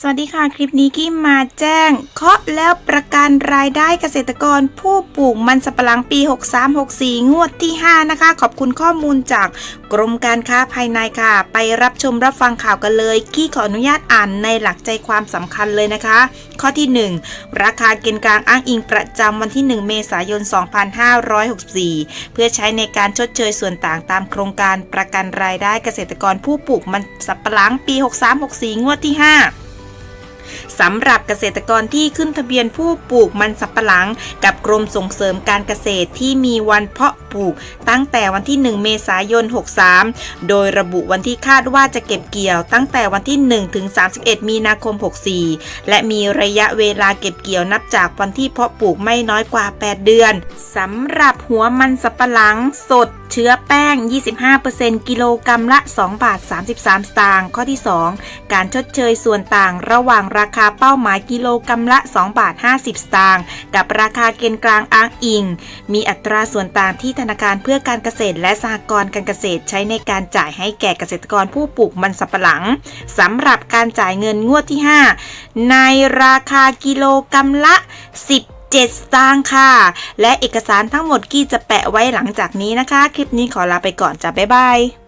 สวัสดีค่ะ คลิปนี้กี้มาแจ้ง เคาะแล้วประกันรายได้เกษตรกรผู้ปลูกมันสำปะหลังปี 6364 งวดที่ 5 นะคะ ขอบคุณข้อมูลจากกรมการค้าภายในค่ะ ไปรับชมรับฟังข่าวกันเลย กี้ขออนุญาตอ่านในหลักใจความสำคัญเลยนะคะ ข้อที่ 1 ราคาเกณฑ์กลางอ้างอิงประจำวันที่ 1 เมษายน 2564 เพื่อใช้ในการชดเชยส่วนต่างตามโครงการประกันรายได้เกษตรกรผู้ปลูกมันสำปะหลังปี 6364 งวดที่ 5 สำหรับเกษตรกรที่ขึ้นทะเบียนผู้ปลูกมันสับปะหลัง กับกรมส่งเสริมการเกษตรที่มีวันเพาะปลูก ตั้งแต่วันที่ 1 เมษายน 63 โดยระบุวันที่คาดว่าจะเก็บเกี่ยวตั้งแต่วันที่ 1 ถึง 31 มีนาคม 64 และมีระยะเวลาเก็บเกี่ยวนับจากวันที่เพาะปลูกไม่น้อยกว่า 8 เดือนสำหรับหัวมันสับปะหลังสดเชื้อแป้ง 25%กิโลกรัมละ 2 บาท 33 สตางค์ข้อที่ 2 การชดเชยส่วนต่างระหว่างราคาเป้าหมายกิโลกรัมละ 2 บาท 50 สตางค์กับราคาเกณฑ์กลางอ้างอิง มีอัตราส่วนต่างที่ธนาคารเพื่อการเกษตรและสหกรณ์การเกษตรใช้ในการจ่ายให้แก่เกษตรกรผู้ปลูกมันสับปะหลังสำหรับการจ่ายเงินงวดที่ 5 ในราคากิโลกรัมละ 10 7สตางค์ค่ะ และเอกสารทั้งหมดกี้จะแปะไว้หลังจากนี้นะคะ คลิปนี้ขอลาไปก่อนจ้ะบ๊ายบาย